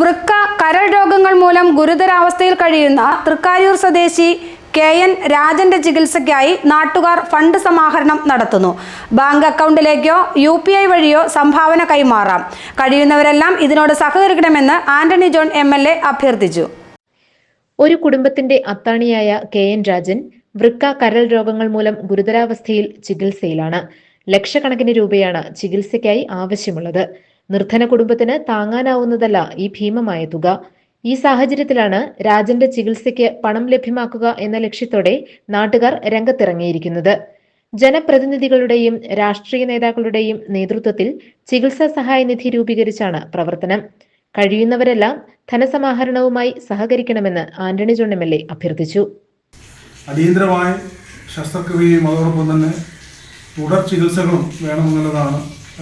വൃക്ക കരൾ രോഗങ്ങൾ മൂലം ഗുരുതരാവസ്ഥയിൽ കഴിയുന്ന തൃക്കാരൂർ സ്വദേശി കെ എൻ രാജന്റെ ചികിത്സയ്ക്കായി നാട്ടുകാർ ഫണ്ട് സമാഹരണം നടത്തുന്നു. ബാങ്ക് അക്കൗണ്ടിലേക്കോ യു പി ഐ വഴിയോ സംഭാവന കൈമാറാം. കഴിയുന്നവരെല്ലാം ഇതിനോട് സഹകരിക്കണമെന്ന് Antony John M L A അഭ്യർത്ഥിച്ചു. ഒരു കുടുംബത്തിന്റെ അത്താണിയായ കെ എൻ രാജൻ വൃക്ക കരൾ രോഗങ്ങൾ മൂലം ഗുരുതരാവസ്ഥയിൽ ചികിത്സയിലാണ്. ലക്ഷക്കണക്കിന് രൂപയാണ് ചികിത്സയ്ക്കായി ആവശ്യമുള്ളത്. നിർധന കുടുംബത്തിന് താങ്ങാനാവുന്നതല്ല ഈ ഭീമമായ തുക. ഈ സാഹചര്യത്തിലാണ് രാജന്റെ ചികിത്സയ്ക്ക് പണം ലഭ്യമാക്കുക എന്ന ലക്ഷ്യത്തോടെ നാട്ടുകാർ രംഗത്തിറങ്ങിയിരിക്കുന്നത്. ജനപ്രതിനിധികളുടെയും രാഷ്ട്രീയ നേതാക്കളുടെയും നേതൃത്വത്തിൽ ചികിത്സാ സഹായ നിധി രൂപീകരിച്ചാണ് പ്രവർത്തനം. കഴിയുന്നവരെല്ലാം ധനസമാഹരണവുമായി സഹകരിക്കണമെന്ന് Antony John M L A അഭ്യർത്ഥിച്ചു. അടിയന്തരമായ ശസ്ത്രക്രിയയും അതോടൊപ്പം തന്നെ തുടർ ചികിത്സകളും വേണമെന്നുള്ളതാണ്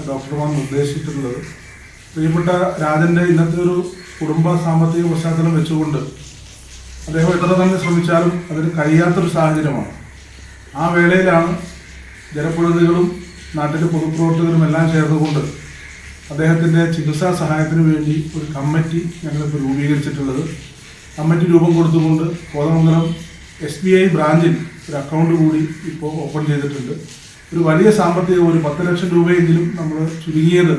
ഡോക്ടർമാർ നിർദ്ദേശിച്ചിട്ടുള്ളത് പ്രിയപ്പെട്ട രാജന്റെ ഇന്നത്തെ ഒരു കുടുംബ സാമ്പത്തിക പശ്ചാത്തലം വെച്ചുകൊണ്ട് അദ്ദേഹം എത്ര തന്നെ ശ്രമിച്ചാലും അതിന് കഴിയാത്തൊരു സാഹചര്യമാണ്. ആ വേളയിലാണ് ജനപ്രതിനിധികളും നാട്ടിലെ പൊതുപ്രവർത്തകരും എല്ലാം ചേർന്നുകൊണ്ട് അദ്ദേഹത്തിന്റെ ചികിത്സാ സഹായത്തിന് വേണ്ടി ഒരു കമ്മിറ്റി ഞങ്ങളിപ്പോൾ രൂപീകരിച്ചിട്ടുള്ളത്. കമ്മിറ്റി രൂപം കൊടുത്തുകൊണ്ട് കോതമംഗലം എസ് ബി ഐ ബ്രാഞ്ചിൽ ഒരു അക്കൗണ്ട് കൂടി ഇപ്പോൾ ഓപ്പൺ ചെയ്തിട്ടുണ്ട്. ഒരു വലിയ സാമ്പത്തിക ഒരു പത്ത് ലക്ഷം രൂപയെങ്കിലും നമ്മൾ ചുരുങ്ങിയത്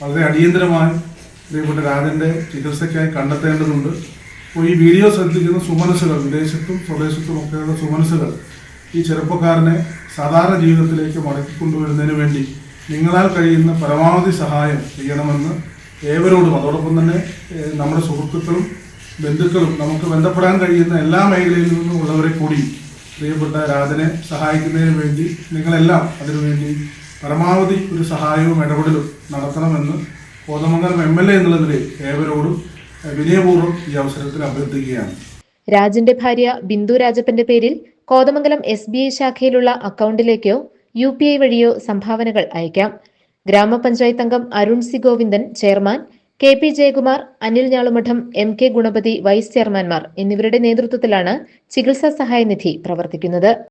വളരെ അടിയന്തരമായി പ്രിയപ്പെട്ട രാജന്റെ ചികിത്സയ്ക്കായി കണ്ടെത്തേണ്ടതുണ്ട്. അപ്പോൾ ഈ വീഡിയോ ശ്രദ്ധിക്കുന്ന സുമനസ്സുകൾ വിദേശത്തും സ്വദേശത്തും ഒക്കെയുള്ള സുമനസ്സുകൾ ഈ ചെറുപ്പക്കാരനെ സാധാരണ ജീവിതത്തിലേക്ക് മടക്കി മടക്കിക്കൊണ്ടുവരുന്നതിന് വേണ്ടി നിങ്ങളാൽ കഴിയുന്ന പരമാവധി സഹായം ചെയ്യണമെന്ന് ഏവരോടും അതോടൊപ്പം തന്നെ നമ്മുടെ സുഹൃത്തുക്കളും ബന്ധുക്കളും നമുക്ക് ബന്ധപ്പെടാൻ കഴിയുന്ന എല്ലാ മേഖലയിൽ നിന്നും ഉള്ളവരെ കൂടി പ്രിയപ്പെട്ട രാജനെ സഹായിക്കുന്നതിന് വേണ്ടി നിങ്ങളെല്ലാം അതിനുവേണ്ടി പരമാവധി ഒരു സഹായവും ഇടപെടലും നടത്തണമെന്ന് കോതമംഗലം എം എൽ എ എന്നുള്ള നിലയിൽ ഏവരോടും വിനയപൂർവം ഈ അവസരത്തിൽ അഭ്യർത്ഥിക്കുകയാണ്. രാജന്റെ ഭാര്യ ബിന്ദു രാജപ്പന്റെ പേരിൽ കോതമംഗലം എസ് ബി ഐ ശാഖയിലുള്ള അക്കൗണ്ടിലേക്കോ യു പി ഐ വഴിയോ സംഭാവനകൾ അയക്കാം. ഗ്രാമപഞ്ചായത്ത് അംഗം Arun C Govindan chairman K P Jayakumar Anil Njalumadom M K Gunapathi vice ചെയർമാൻമാർ എന്നിവരുടെ നേതൃത്വത്തിലാണ് ചികിത്സാ സഹായനിധി പ്രവർത്തിക്കുന്നത്.